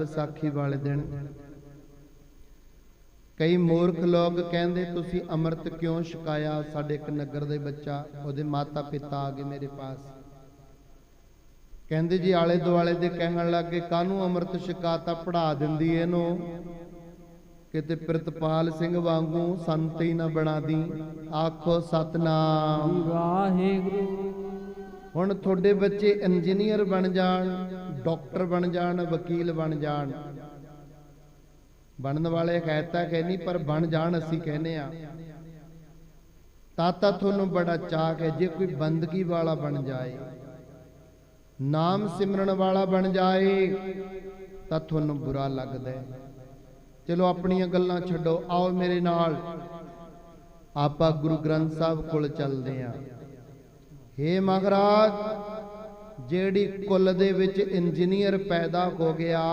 ਵਿਸਾਖੀ ਵਾਲੇ ਦਿਨ। ਕਈ ਮੂਰਖ ਲੋਕ ਕਹਿੰਦੇ ਤੁਸੀਂ ਅੰਮ੍ਰਿਤ ਕਿਉਂ ਛਕਾਇਆ? ਸਾਡੇ ਇੱਕ ਨਗਰ ਦੇ ਬੱਚਾ ਉਹਦੇ ਮਾਤਾ ਪਿਤਾ ਆ ਗਏ ਮੇਰੇ ਪਾਸ। ਕਹਿੰਦੇ ਜੀ ਆਲੇ ਦੁਆਲੇ ਦੇ ਕਹਿਣ ਲੱਗੇ ਕਾਹਨੂੰ ਅੰਮ੍ਰਿਤ ਛਕਾਤਾ? ਪੜਾ ਦਿੰਦੀ ਇਹਨੂੰ। ਕਿਤੇ ਪ੍ਰਿਤਪਾਲ ਸਿੰਘ ਵਾਂਗੂ ਸੰਤ ਹੀ ਨਾ ਬਣਾ ਦੀ। ਆਖੋ ਸਤਨਾਮ। ਵਾਹਿਗੁਰੂ। ਹੁਣ ਤੁਹਾਡੇ ਬੱਚੇ ਇੰਜੀਨੀਅਰ ਬਣ ਜਾਣ। ਡਾਕਟਰ ਬਣ ਜਾਣ, ਵਕੀਲ ਬਣ ਜਾਣ। ਬਣਨ ਵਾਲੇ ਕਹਿਤਾ ਕਿ ਨਹੀਂ, ਪਰ ਬਣ ਜਾਣ ਅਸੀਂ ਕਹਿੰਦੇ ਆ ਤਾਂ ਤੁਹਾਨੂੰ ਬੜਾ ਚਾਹ ਹੈ, ਜੇ ਕੋਈ ਬੰਦਗੀ ਵਾਲਾ ਬਣ ਜਾਏ, ਨਾਮ ਸਿਮਰਨ ਵਾਲਾ ਬਣ ਜਾਏ, ਤਾਂ ਤੁਹਾਨੂੰ ਬੁਰਾ ਲੱਗਦਾ ਹੈ। ਚਲੋ ਆਪਣੀਆਂ ਗੱਲਾਂ ਛੱਡੋ, ਆਓ ਮੇਰੇ ਨਾਲ। ਆਪਾਂ ਗੁਰੂ ਗ੍ਰੰਥ ਸਾਹਿਬ ਕੋਲ ਚੱਲਦੇ ਆਂ ਹੇ ਮਹਾਰਾਜ ਜਿਹੜੀ ਕੁੱਲ ਦੇ ਵਿੱਚ ਇੰਜੀਨੀਅਰ ਪੈਦਾ ਹੋ ਗਿਆ।